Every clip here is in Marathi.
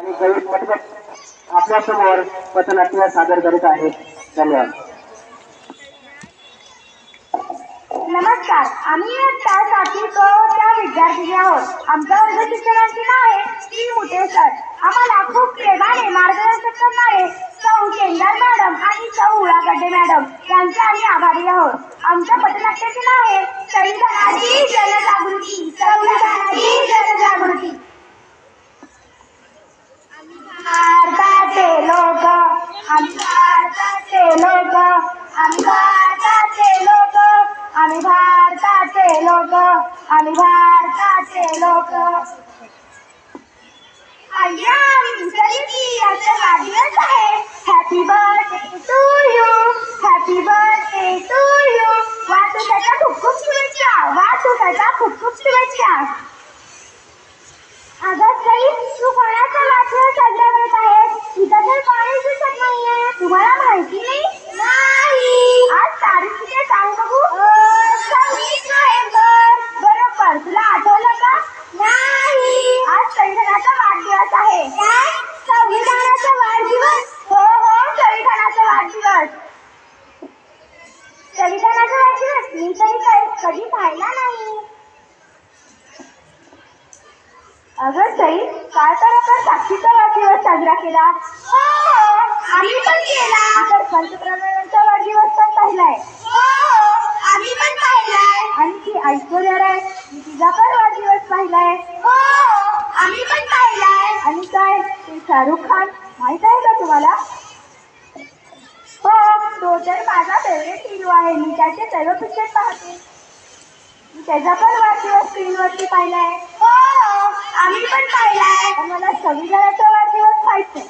आणि गणेश पटपट आपल्यासमोर पथनाट्य सादर करीत आहेत. धन्यवाद. नमस्कार. आम्ही इयत्ता सातवी क त्या विद्यार्थी आहोत. आमच्या वर्ग शिक्षणाची नाव आहे श्री मुटे सर आम्हाला खूप प्रेमाने मार्गदर्शन करणारे सौ केंदार मॅडम आणि सौ उळागड्डे मॅडम यांचे आम्ही आभारी आहोत. आमच्या पथनाट्याचे नाव आहे संविधानाची जनजागृती. संविधानाची जनजागृती. भारताचे लोक आम्ही भारताचे लोक आम्ही भारताचे लोक आम्ही भारताचे लोक आम्ही भारताचे लोक. आय्या विसरली आजचा वाढदिवस आहे. Happy birthday to you happy birthday to you वाढदिवसाच्या खूप खूप शुभेच्छा. वाढदिवसाच्या खूप खूप शुभेच्छा. अगं ताई तू कोणाचा वाढदिवस साजरा करत आहे इथं तर कोणीच दिसत नाहीये. तुम्हाला माहिती नाही नाही आज तारीख किती आहे सांग बघू सव्वीस नोव्हेंबर बरोबर तुला आठवलं का नाही आज संविधानाचा वाढदिवस आहे काय संविधानाचा वाढदिवस हो हो संविधानाचा वाढदिवस संविधानाचा वाढदिवस मी तरी काही- कधी पाहिला नाही अगं ताई काल तर आपण साक्षीचा वाढदिवस साजरा केला. हो आम्ही पण केला. तर पंतप्रधानांचा वाढदिवस पण पाहिलाय. हो आम्ही पण पाहिलाय. आणि ती ऐश्वर्या राय तिचा पण वाढदिवस पाहिलाय. हो आम्ही पण पाहिलाय. आणि काय ते शाहरुख खान माहीत आहे का तुम्हाला? हो तो तर माझा फेवरेट हिरो आहे. मी त्याचे सर्व पिक्चर पाहते. मी त्याचा पण वाढदिवस स्क्रीनवरती पाहिलाय. पण पाहिलाय. मला संविधानाचा वाढदिवस पाहिजे?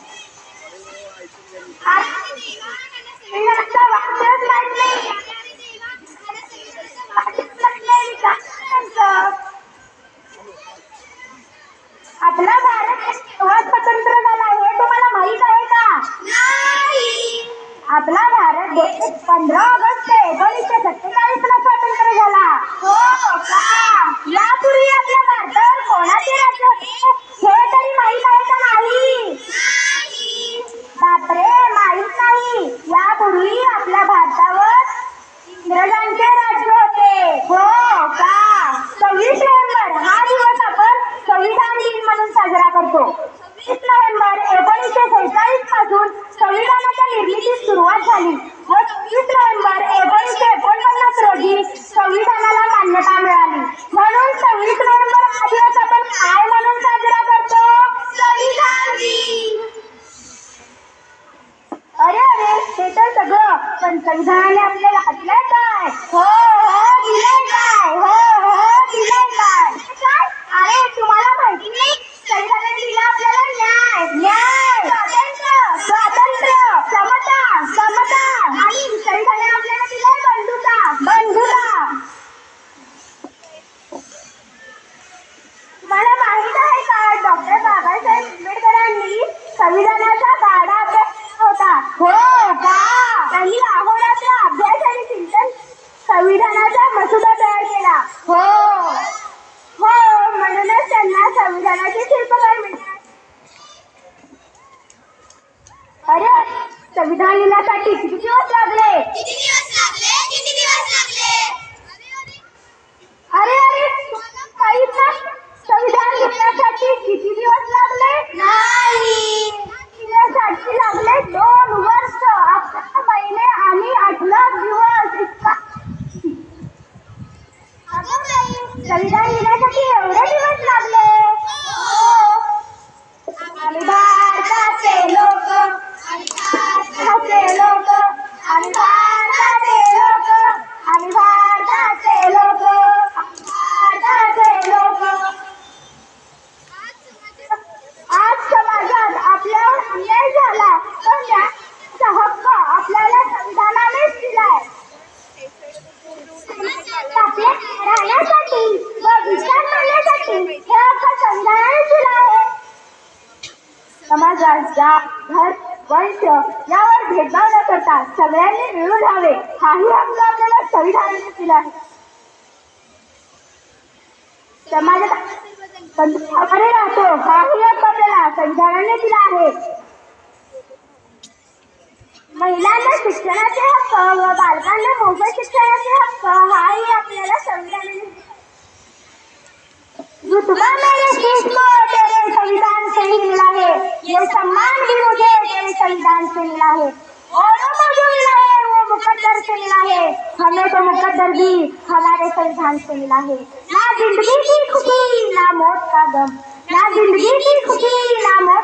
आपला भारत केव्हा स्वतंत्र झाला हे तुम्हाला माहीत आहे का? आपला भारत पंधरा ऑगस्ट एकोणीसशे सत्तेचाळीस ला स्वतंत्र झाला. हो का? यापूर्वी आपल्या भारतावर कोणाचे राज्य होते? हे तरी माहीत आहे का नाही? बापरे माहीत नाही. यापूर्वी आपल्या भारतावर इंग्रजांचे राज्य होते. हो का? सव्वीस नोव्हेंबर हा दिवस आपण संविधान दिन म्हणून साजरा करतो. वीस नोव्हेंबर एकोणीसशे सेहेचाळीसपासून संविधानाच्या निर्मितीस सुरुवात झाली. व नोव्हेंबर एकोणीसशे एकोणपन्नास रोजी संविधानाला मान्यता मिळाली. म्हणून सव्वीस नोव्हेंबर हा दिवस आपण काय म्हणून साजरा करतो? संविधान. दिन अरे अरे हे तर सगळं. पण संविधानाने आपल्याला घातलंय काय? हो हो दिलंय काय? हो दिलंय काय काय अरे तुम्हाला माहिती नाही संविधानाने दिला आपल्याला न्याय न्याय स्वातंत्र्य स्वातंत्र्य समता समता आणि संविधानाने आपल्याला दिलंय बंधुता बंधुता मला माहीत आहे का डॉक्टर बाबासाहेब आंबेडकरांनी संविधानाचा गाढा अभ्यास केला होता हो का? त्यांनी अहोरात्र अभ्यास आणि चिंतन संविधानाचा मसुदा तयार केला. हो. हो म्हणूनच त्यांना संविधानाचे शिल्पकार मिळतात. अरे संविधान लिहिण्यासाठी किती दिवस लागले किती दिवस लागले अरे अरे तुम्हाला माहीत नाही संविधान लिहिण्यासाठी किती दिवस लागले नाही लिहिण्यासाठी लागले दोन वर्ष अकरा महिने आणि अठरा दिवस इतका अगं बाई, संविधान लिहिण्यासाठी एवढे दिवस लागले आम्ही भारताचे लोक आम्ही भारताचे लोक आम्ही भारताचे लोक आम्ही भारताचे लोक भारताचे लोक आज समाजात आपल्यावर अन्याय झाला तर न्यायाचा हक्क आपल्याला संविधानानेच दिलाय आपल्या राहण्यासाठी व विचार करण्यासाठी हे आहे वंश यावर भेदभाव न करता सगळ्यांनी मिळून राहावे हाही हक्क आपल्याला संविधानाने दिला आहे समाजात राहतो हाही हक्क आपल्याला संविधानाने दिला आहे. शिक्षणाचे हक्क व बालकांना मोफत शिक्षणाचे हक्क हाही आपल्याला संविधानाने रुतबा मेरे को तेरे संविधान से ही मिला है ये सम्मान भी मुझे तेरे संविधान से मिला है और मुझे मिला है वो मुकद्दर से मिला है हमें तो मुकद्दर भी हमारे संविधान से मिला है ना ज़िंदगी की खुशी, ना मौत का गम। ना ज़िंदगी की खुशी, ना मौत